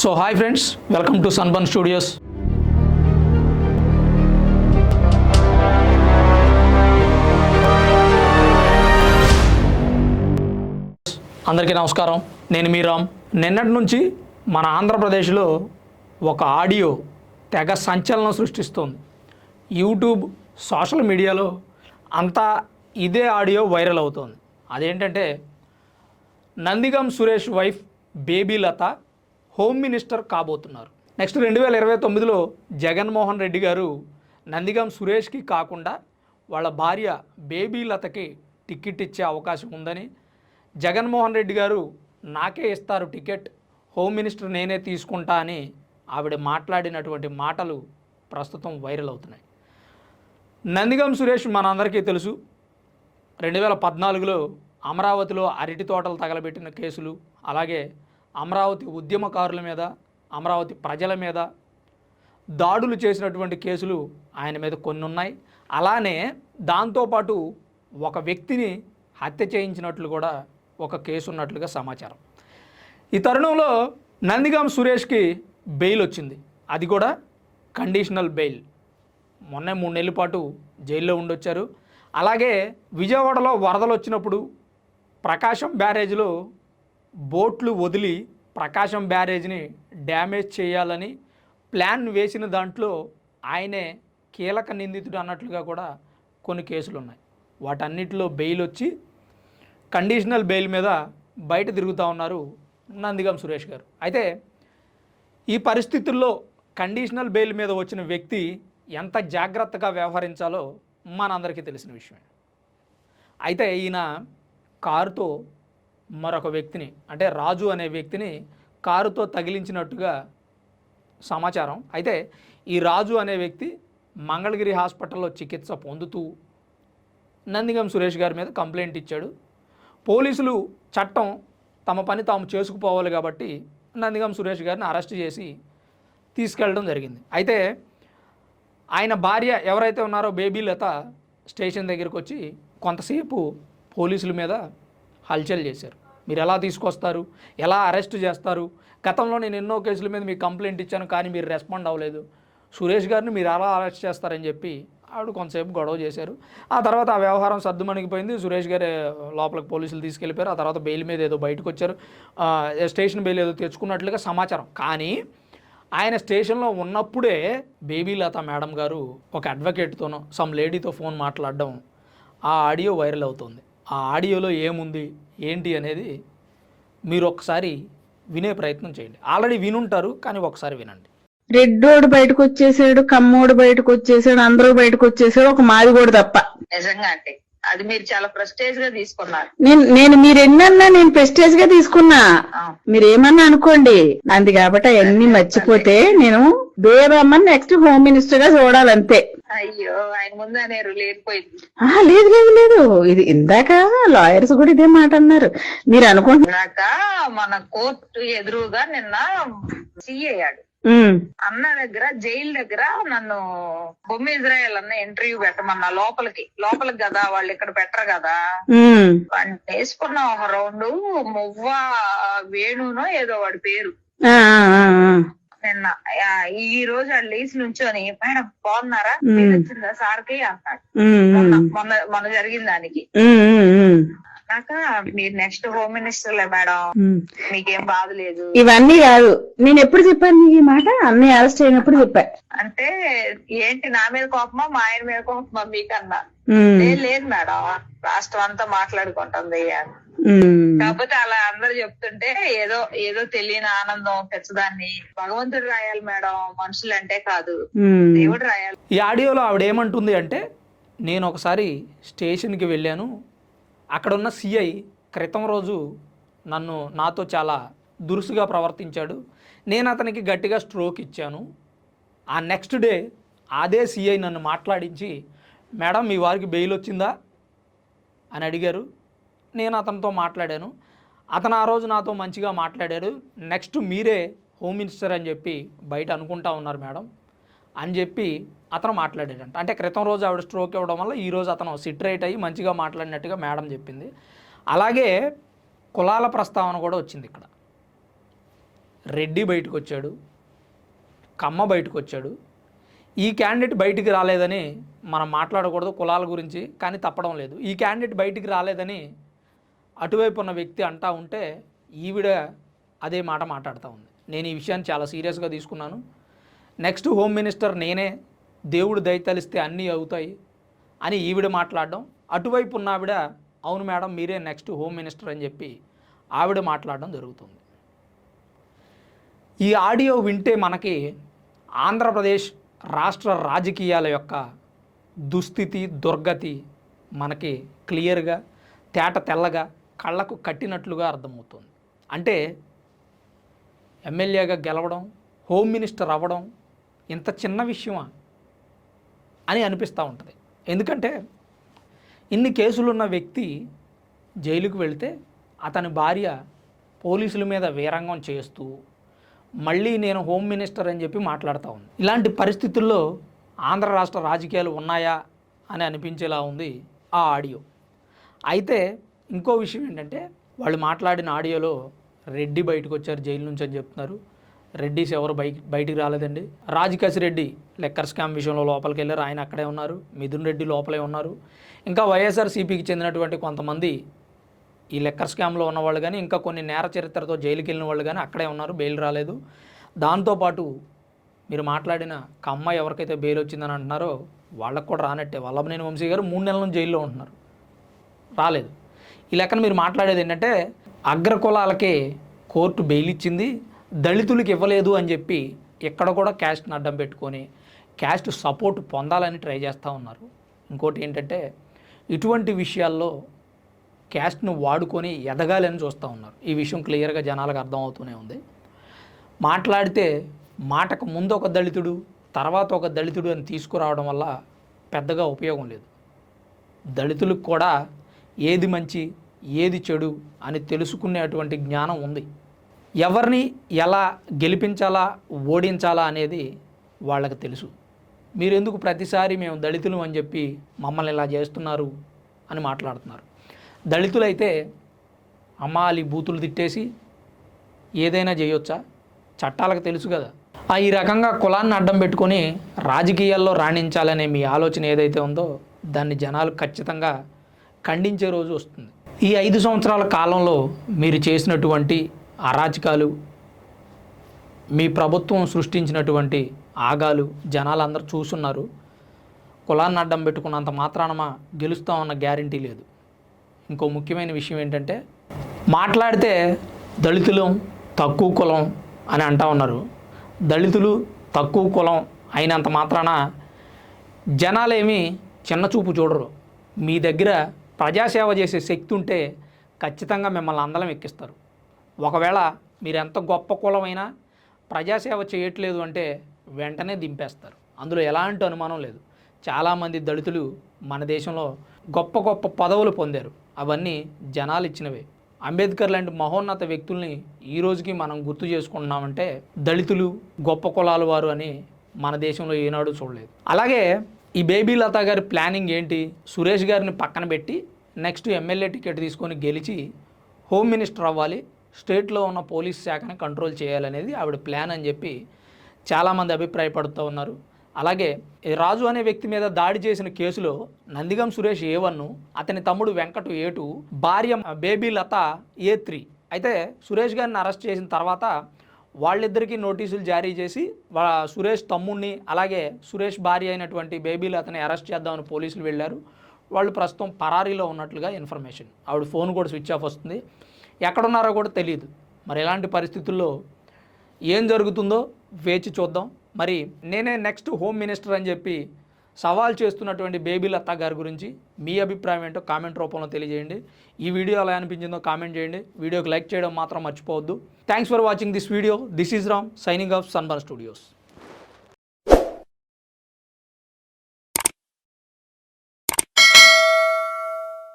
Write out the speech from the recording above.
So hi friends welcome to సన్బన్ studios అందరికీ నమస్కారం. నేను మీ రామ్. నిన్నటి నుంచి మన ఆంధ్రప్రదేశ్లో ఒక ఆడియో తెగ సంచలనం సృష్టిస్తోంది. యూట్యూబ్ సోషల్ మీడియాలో అంతా ఇదే ఆడియో వైరల్ అవుతోంది. అదేంటంటే Nandigam Suresh wife Baby Latha home minister కాబోతున్నారు. నెక్స్ట్ రెండు వేల ఇరవై తొమ్మిదిలో జగన్మోహన్ రెడ్డి గారు నందిగం సురేష్కి కాకుండా వాళ్ళ భార్య బేబీ లతకి టికెట్ ఇచ్చే అవకాశం ఉందని జగన్మోహన్ రెడ్డి గారు నాకే ఇస్తారు టికెట్ హోమ్ మినిస్టర్ నేనే తీసుకుంటా అని ఆవిడ మాట్లాడినటువంటి మాటలు ప్రస్తుతం వైరల్ అవుతున్నాయి. నందిగం సురేష్ మనందరికీ తెలుసు రెండు వేల పద్నాలుగులో అమరావతిలో అరటి తోటలు తగలబెట్టిన కేసులు అలాగే అమరావతి ఉద్యమకారుల మీద అమరావతి ప్రజల మీద దాడులు చేసినటువంటి కేసులు ఆయన మీద కొన్ని ఉన్నాయి అలానే దాంతోపాటు ఒక వ్యక్తిని హత్య చేయించినట్లు కూడా ఒక కేసు ఉన్నట్లుగా సమాచారం. ఈ తరుణంలో నందిగాం సురేష్కి బెయిల్ వచ్చింది. అది కూడా కండిషనల్ బెయిల్. మొన్న మూడు నెలల పాటు జైల్లో ఉండొచ్చారు. అలాగే విజయవాడలో వరదలు వచ్చినప్పుడు ప్రకాశం బ్యారేజ్లో బోట్లు వదిలి ప్రకాశం బ్యారేజ్ని డ్యామేజ్ చేయాలని ప్లాన్ వేసిన దాంట్లో ఆయనే కీలక నిందితుడు అన్నట్లుగా కూడా కొన్ని కేసులు ఉన్నాయి వాటన్నిటిలో బెయిల్ వచ్చి కండిషనల్ బెయిల్ మీద బయట తిరుగుతూ ఉన్నారు నందిగం సురేష్ గారు. అయితే ఈ పరిస్థితుల్లో కండిషనల్ బెయిల్ మీద వచ్చిన వ్యక్తి ఎంత జాగ్రత్తగా వ్యవహరించాలో మనందరికీ తెలిసిన విషయమే. అయితే ఈయన కారుతో మరొక వ్యక్తిని అంటే రాజు అనే వ్యక్తిని కారుతో తగిలించినట్టుగా సమాచారం. అయితే ఈ రాజు అనే వ్యక్తి మంగళగిరి హాస్పిటల్లో చికిత్స పొందుతూ నందిగం సురేష్ గారి మీద కంప్లైంట్ ఇచ్చాడు. పోలీసులు చట్టం తమ పని తాము చేసుకుపోవాలి కాబట్టి నందిగం సురేష్ గారిని అరెస్ట్ చేసి తీసుకెళ్ళడం జరిగింది. అయితే ఆయన భార్య ఎవరైతే ఉన్నారో బేబీ లత స్టేషన్ దగ్గరికి వచ్చి కొంతసేపు పోలీసుల మీద హల్చల్ చేశారు. మీరు ఎలా తీసుకొస్తారు? ఎలా అరెస్ట్ చేస్తారు? గతంలో నేను ఎన్నో కేసుల మీద మీకు కంప్లైంట్ ఇచ్చాను కానీ మీరు రెస్పాండ్ అవ్వలేదు. సురేష్ గారిని మీరు ఎలా అరెస్ట్ చేస్తారని చెప్పి ఆవిడ కొంతసేపు గొడవ చేశారు. ఆ తర్వాత ఆ వ్యవహారం సర్దుమణిగిపోయింది. సురేష్ గారు లోపలికి పోలీసులు తీసుకెళ్ళిపోయారు. ఆ తర్వాత బెయిల్ మీద ఏదో బయటకు వచ్చారు. స్టేషన్ బెయిల్ ఏదో తెచ్చుకున్నట్లుగా సమాచారం. కానీ ఆయన స్టేషన్లో ఉన్నప్పుడే బేబీ లత మేడం గారు ఒక అడ్వకేట్తోనో సమ్ లేడీతో ఫోన్ మాట్లాడడం ఆ ఆడియో వైరల్ అవుతుంది. ఆ ఆడియోలో ఏముంది ఏంటి అనేది మీరు ఒకసారి వినే ప్రయత్నం చేయండి. ఆల్రెడీ వినుంటారు కానీ ఒకసారి వినండి. రెడ్డోడు బయటకు వచ్చేసాడు కమ్మోడు బయటకు వచ్చేసాడు అందరూ బయటకు వచ్చేసాడు ఒక మాదిగోడు తప్ప. నిజంగా అంటే అది మీరు చాలా ప్రెస్టేజ్గా తీసుకున్నారు. నేను నేను మీరు ఎన్నన్నా నేను ప్రెస్టేజ్గా తీసుకున్నా. మీరు ఏమన్నా అనుకోండి. అంది కాబట్టి అవన్నీ మర్చిపోతే నేను బేరమ్మని నెక్స్ట్ హోమ్ మినిస్టర్గా చూడాలంతే. అయ్యో ఆయన ముందు అనేరు లేకపోయింది ఆహా లేదు లేదు లేదు. ఇది ఇందాక లాయర్స్ కూడా ఇదే మాట అన్నారు. మీరు అనుకుంటున్నారు నాక మన కోర్టు ఎదురుగా నిన్న సీఏయాడు అన్న దగ్గర జైలు దగ్గర నన్ను బొమ్మ ఇజ్రాయల్ అన్న ఇంటర్వ్యూ పెట్టమన్నా లోపలికి. లోపలికి కదా వాళ్ళు ఇక్కడ పెట్టరు కదా. వేసుకున్న ఒక రౌండ్ మువ్వ వేణునో ఏదో వాడి పేరు. నిన్న ఈ రోజు వాళ్ళు లేచి నుంచొని మేడం బాగున్నారా? మీరు వచ్చిందా? సార్కి అన్నాడు మొన్న మొన్న మొన్న జరిగిన దానికి. నాక మీరు నెక్స్ట్ హోమ్ మినిస్టర్ లే మేడం మీకేం బాధ లేదు. ఇవన్నీ కాదు. నేను ఎప్పుడు చెప్పాను నీకు ఈ మాట? అన్నయ్య అరెస్ట్ అయినప్పుడు చెప్పా. అంటే ఏంటి నా మీద కోపమా? మా ఆయన మీద కోపమా? మీకన్నా. లేదు లేదు మేడం. రాష్ట్రం అంతా మాట్లాడుకుంటుంది. అని. కాకపోతే అలా అందరు చెప్తుంటే ఏదో ఏదో తెలియని ఆనందం పెచ్చదాన్ని భగవంతుడు రాయాలి మేడం మనుషులు అంటే కాదు. దేవుడు రాయాలి. ఈ ఆడియోలో ఆవిడ ఏమంటుంది అంటే నేను ఒకసారి స్టేషన్కి వెళ్ళాను. అక్కడ ఉన్న సిఐ క్రితం రోజు నన్ను నాతో చాలా దురుసుగా ప్రవర్తించాడు. నేను అతనికి గట్టిగా స్ట్రోక్ ఇచ్చాను. ఆ నెక్స్ట్ డే అదే సిఐ నన్ను మాట్లాడించి మేడం మీ వారికి బెయిల్ వచ్చిందా? అని అడిగారు. నేను అతనితో మాట్లాడాను. అతను ఆ రోజు నాతో మంచిగా మాట్లాడాడు. నెక్స్ట్ మీరే హోమ్ మినిస్టర్ అని చెప్పి బయట అనుకుంటా ఉన్నారు మేడం అని చెప్పి అతను మాట్లాడాడంట. అంటే క్రితం రోజు ఆవిడ స్ట్రోక్ ఇవ్వడం వల్ల ఈరోజు అతను సిట్రేట్ అయ్యి మంచిగా మాట్లాడినట్టుగా మేడం చెప్పింది. అలాగే కులాల ప్రస్తావన కూడా వచ్చింది ఇక్కడ. రెడ్డి బయటకు వచ్చాడు. కమ్మ బయటకు వచ్చాడు. ఈ క్యాండిడేట్ బయటికి రాలేదని మనం మాట్లాడకూడదు కులాల గురించి కానీ తప్పడం లేదు. ఈ క్యాండిడేట్ బయటికి రాలేదని అటువైపు ఉన్న వ్యక్తి అంటా ఉంటే ఈవిడ అదే మాట మాట్లాడుతూ ఉంది. నేను ఈ విషయాన్ని చాలా సీరియస్గా తీసుకున్నాను. నెక్స్ట్ హోమ్ మినిస్టర్ నేనే దేవుడు దయతలిస్తే అన్నీ అవుతాయి అని ఈవిడ మాట్లాడడం. అటువైపు ఉన్న ఆవిడ అవును మేడం మీరే నెక్స్ట్ హోమ్ మినిస్టర్ అని చెప్పి ఆవిడ మాట్లాడడం జరుగుతుంది. ఈ ఆడియో వింటే మనకి ఆంధ్రప్రదేశ్ రాష్ట్ర రాజకీయాల యొక్క దుస్థితి దుర్గతి మనకి క్లియర్గా తేట తెల్లగా కళ్ళకు కట్టినట్లుగా అర్థమవుతుంది. అంటే ఎమ్మెల్యేగా గెలవడం హోమ్ మినిస్టర్ అవ్వడం ఇంత చిన్న విషయమా అని అనిపిస్తూ ఉంటుంది. ఎందుకంటే ఇన్ని కేసులున్న వ్యక్తి జైలుకు వెళితే అతని భార్య పోలీసుల మీద వీరంగం చేస్తూ మళ్ళీ నేను హోమ్ మినిస్టర్ అని చెప్పి మాట్లాడుతూ ఉంది. ఇలాంటి పరిస్థితుల్లో ఆంధ్ర రాష్ట్ర రాజకీయాలు ఉన్నాయా అని అనిపించేలా ఉంది ఆ ఆడియో. అయితే ఇంకో విషయం ఏంటంటే వాళ్ళు మాట్లాడిన ఆడియోలో రెడ్డి బయటకు వచ్చారు జైలు నుంచి అని చెప్తున్నారు. రెడ్డిస్ ఎవరు బయట బయటికి రాలేదండి. రాజకేశ్ రెడ్డి లెక్కర్ స్కామ్ విషయంలో లోపలికి వెళ్ళారు. ఆయన అక్కడే ఉన్నారు. మిథున్ రెడ్డి లోపలే ఉన్నారు. ఇంకా వైఎస్ఆర్సీపీకి చెందినటువంటి కొంతమంది ఈ లెక్కర్ స్కామ్లో ఉన్నవాళ్ళు కానీ ఇంకా కొన్ని నేర చరిత్రతో జైలుకి వెళ్ళిన వాళ్ళు కానీ అక్కడే ఉన్నారు. బెయిల్ రాలేదు. దాంతోపాటు మీరు మాట్లాడిన కమ్మ ఎవరికైతే బెయిల్ వచ్చిందని అంటున్నారో వాళ్ళకు కూడా రానట్టే. వల్లభనేని వంశీ గారు మూడు నెలల నుంచి జైల్లో ఉంటున్నారు. రాలేదు. ఈ లెక్కన మీరు మాట్లాడేది ఏంటంటే అగ్రకులాలకే కోర్టు బెయిల్ ఇచ్చింది దళితులకు ఇవ్వలేదు అని చెప్పి ఇక్కడ కూడా క్యాస్ట్ని అడ్డం పెట్టుకొని క్యాస్ట్ సపోర్ట్ పొందాలని ట్రై చేస్తూ ఉన్నారు. ఇంకోటి ఏంటంటే ఇటువంటి విషయాల్లో క్యాస్ట్ను వాడుకొని ఎదగాలని చూస్తూ ఉన్నారు. ఈ విషయం క్లియర్గా జనాలకు అర్థమవుతూనే ఉంది. మాట్లాడితే మాటకు ముందు ఒక దళితుడు తర్వాత ఒక దళితుడు అని తీసుకురావడం వల్ల పెద్దగా ఉపయోగం లేదు. దళితులకు కూడా ఏది మంచి ఏది చెడు అని తెలుసుకునేటువంటి జ్ఞానం ఉంది. ఎవరిని ఎలా గెలిపించాలా ఓడించాలా అనేది వాళ్ళకి తెలుసు. మీరు ఎందుకు ప్రతిసారి మేము దళితులు అని చెప్పి మమ్మల్ని ఇలా చేస్తున్నారు అని మాట్లాడుతున్నారు. దళితులైతే అమ్మాలి బూతులు తిట్టేసి ఏదైనా చేయొచ్చా? చట్టాలకు తెలుసు కదా. ఆ ఈ రకంగా కులాన్ని అడ్డం పెట్టుకొని రాజకీయాల్లో రాణించాలనే మీ ఆలోచన ఏదైతే ఉందో దాన్ని జనాలు ఖచ్చితంగా ఖండించే రోజు వస్తుంది. ఈ ఐదు సంవత్సరాల కాలంలో మీరు చేసినటువంటి అరాచకాలు మీ ప్రభుత్వం సృష్టించినటువంటి ఆగాలు జనాలందరూ చూస్తున్నారు. కులాన్ని అడ్డం పెట్టుకున్నంత మాత్రానమా గెలుస్తామన్న గ్యారంటీ లేదు. ఇంకో ముఖ్యమైన విషయం ఏంటంటే మాట్లాడితే దళితులం తక్కువ కులం అని అంటా ఉన్నారు. దళితులు తక్కువ కులం అయినంత మాత్రాన జనాలేమి చిన్న చూపు చూడరు. మీ దగ్గర ప్రజాసేవ చేసే శక్తి ఉంటే ఖచ్చితంగా మిమ్మల్ని అందలం ఎక్కిస్తారు. ఒకవేళ మీరు ఎంత గొప్ప కులమైనా ప్రజాసేవ చేయట్లేదు అంటే వెంటనే దింపేస్తారు. అందులో ఎలాంటి అనుమానం లేదు. చాలామంది దళితులు మన దేశంలో గొప్ప గొప్ప పదవులు పొందారు. అవన్నీ జనాలు ఇచ్చినవే. అంబేద్కర్ లాంటి మహోన్నత వ్యక్తుల్ని ఈ రోజుకి మనం గుర్తు చేసుకుంటున్నామంటే దళితులు గొప్ప కులాల వారు అని మన దేశంలో ఏనాడు చూడలేదు. అలాగే ఈ బేబీ లతా గారి ప్లానింగ్ ఏంటి? సురేష్ గారిని పక్కన పెట్టి నెక్స్ట్ ఎమ్మెల్యే టికెట్ తీసుకొని గెలిచి హోమ్ మినిస్టర్ అవ్వాలి స్టేట్లో ఉన్న పోలీస్ శాఖని కంట్రోల్ చేయాలనేది ఆవిడ ప్లాన్ అని చెప్పి చాలామంది అభిప్రాయపడుతూ ఉన్నారు. అలాగే రాజు అనే వ్యక్తి మీద దాడి చేసిన కేసులో నందిగం సురేష్ ఏ వన్ను అతని తమ్ముడు వెంకటు ఏ టూ భార్య బేబీ లత ఏ త్రీ. అయితే సురేష్ గారిని అరెస్ట్ చేసిన తర్వాత వాళ్ళిద్దరికీ నోటీసులు జారీ చేసి సురేష్ తమ్ముడిని అలాగే సురేష్ భార్య అయినటువంటి బేబీలు అతని అరెస్ట్ చేద్దామని పోలీసులు వెళ్ళారు. వాళ్ళు ప్రస్తుతం పరారీలో ఉన్నట్లుగా ఇన్ఫర్మేషన్. ఆవిడ ఫోన్ కూడా స్విచ్ ఆఫ్ వస్తుంది. ఎక్కడున్నారో కూడా తెలియదు మరి ఎలాంటి పరిస్థితుల్లో ఏం జరుగుతుందో వేచి చూద్దాం. మరి నేనే నెక్స్ట్ హోమ్ మినిస్టర్ అని చెప్పి సవాల్ చేస్తున్నటువంటి బేబీ లతా గారి గురించి మీ అభిప్రాయం ఏంటో కామెంట్ రూపంలో తెలియజేయండి. ఈ వీడియో ఎలా అనిపించిందో కామెంట్ చేయండి. వీడియోకి లైక్ చేయడం మాత్రం మర్చిపోవద్దు. Thanks for watching this video this is Ram signing off Sunburn Studios